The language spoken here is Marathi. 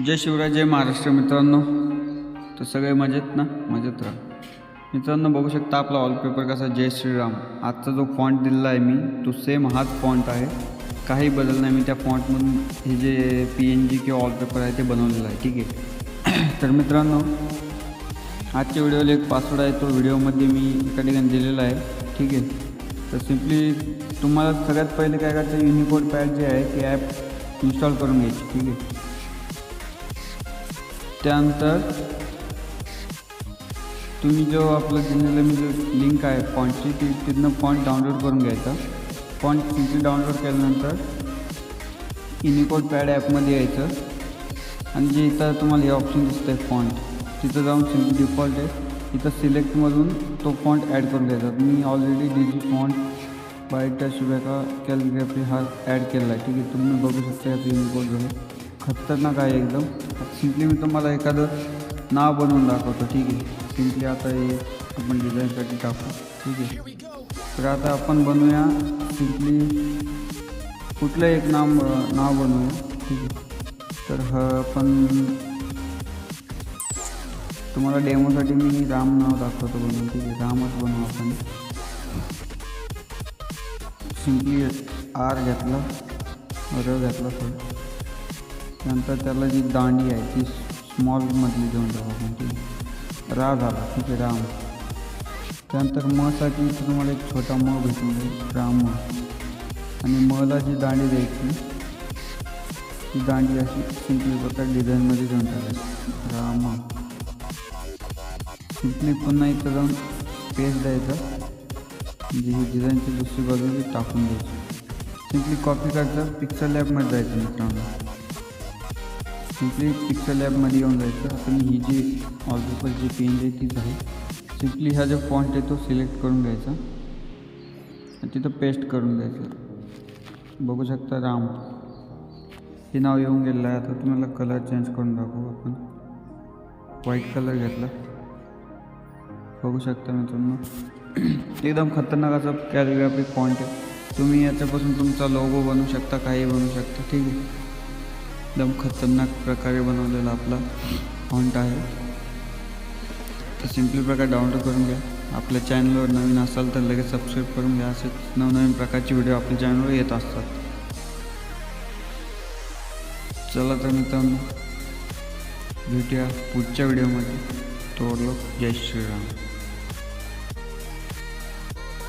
जय शिवराय जय महाराष्ट्र मित्रांनो. तर सगळे मजेत ना? मजेत राहा. मित्रांनो बघू शकता आपला वॉलपेपर कसा जय श्रीराम. आजचा जो फॉन्ट दिलेला आहे मी तो सेम हाच फॉन्ट आहे. काही बदल नाही मी त्या फॉन्टमधून हे जे पी एन जी किंवा वॉलपेपर आहे ते बनवलेलं आहे ठीक आहे? तर मित्रांनो आजच्या व्हिडिओला एक पासवर्ड आहे तो व्हिडिओमध्ये मी एका ठिकाणी दिलेला आहे ठीक आहे? तर सिम्पली तुम्हाला सगळ्यात पहिले काय करायचं युनिकोड पॅड जे आहे ते ॲप इन्स्टॉल करून घ्यायची ठीक आहे? त्यानंतर तुम्ही जो आपलं दिलेलं मी जो लिंक आहे फॉन्टची ती तिथनं फॉन्ट डाउनलोड करून घ्यायचा. फॉन्ट तिथे डाउनलोड केल्यानंतर इनिकोड पॅड ॲपमध्ये यायचं. आणि जे इथं तुम्हाला हे ऑप्शन दिसतं आहे फॉन्ट तिथं जाऊन सिम्पली डिफॉल्ट आहे. इथं सिलेक्टमधून तो फॉन्ट ॲड करून घ्यायचा. मी ऑलरेडी डिजी फॉन्ट बायटा शुबॅका कॅलिग्राफी हा ॲड केलेला आहे. ठीक आहे तुम्ही बघू शकता याचं युनिकोड झालं खतरनाक आहे एकदम. सिम्पली मी तुम्हाला एखादं नाव बनवून दाखवतो. ठीक आहे. सिम्पली आता हे आपण डिझाईनसाठी टाकू. ठीक आहे. तर आता आपण बनवूया सिम्पली कुठलं एक नाव नाव बनवूया. ठीक आहे. तर ह आपण तुम्हाला डेमोसाठी मी राम नाव दाखवतो बनवून. ठीक आहे. रामच बनवू आपण. सिम्पली आर घेतला. र घेतला. थोडं त्यानंतर त्याला जी दांडी आहे ती स्मॉलमधली देऊन टाकू आपण ठीक रा झाला ठीक आहे राम. त्यानंतर मसाठी इथं तुम्हाला एक छोटा म भेटून राम आणि मला जी दांडी द्यायची ती दांडी अशी सिंपली प्रकार डिझाईनमध्ये देऊन टाकायची. राम सिंपली पुन्हा इथं जाऊन पेस्ट द्यायचा. म्हणजे ही डिझाईनची दुसरी बाजू टाकून द्यायची. सिंपली कॉपी करायचं पिक्चर लॅबमध्ये जायचं मित्रांनो. सिम्पली पिक्चर लॅबमध्ये येऊन जायचं. आपण ही जी ऑलपेपर जी पेन आहे तीच आहे. सिम्पली हा जो फॉन्ट आहे तो सिलेक्ट करून घ्यायचा. आणि तिथं पेस्ट करून द्यायचं बघू शकता राम. हे नाव येऊन गेलेलं आहे. आता तुम्हाला कलर चेंज करून दाखवू आपण. व्हाईट कलर घेतला. बघू शकता मित्रांनो. एकदम खतरनाक असा कॅलिग्राफिक पॉईंट आहे. तुम्ही याच्यापासून तुमचा लोगो बनवू शकता काही बनवू शकता. ठीक आहे. एकदम खतरनाक प्रकारे बनवलेला आपला फॉन्ट आहे. तर सिम्पली प्रकार डाउनलोड करून घ्या. आपल्या चॅनलवर नवीन असाल तर लगेच सबस्क्राईब करून घ्या. असेच नवनवीन प्रकारचे व्हिडिओ आपल्या चॅनलवर येत असतात. चला तर मित्रांनो भेटूया पुढच्या व्हिडिओमध्ये तोडलो जय श्रीराम.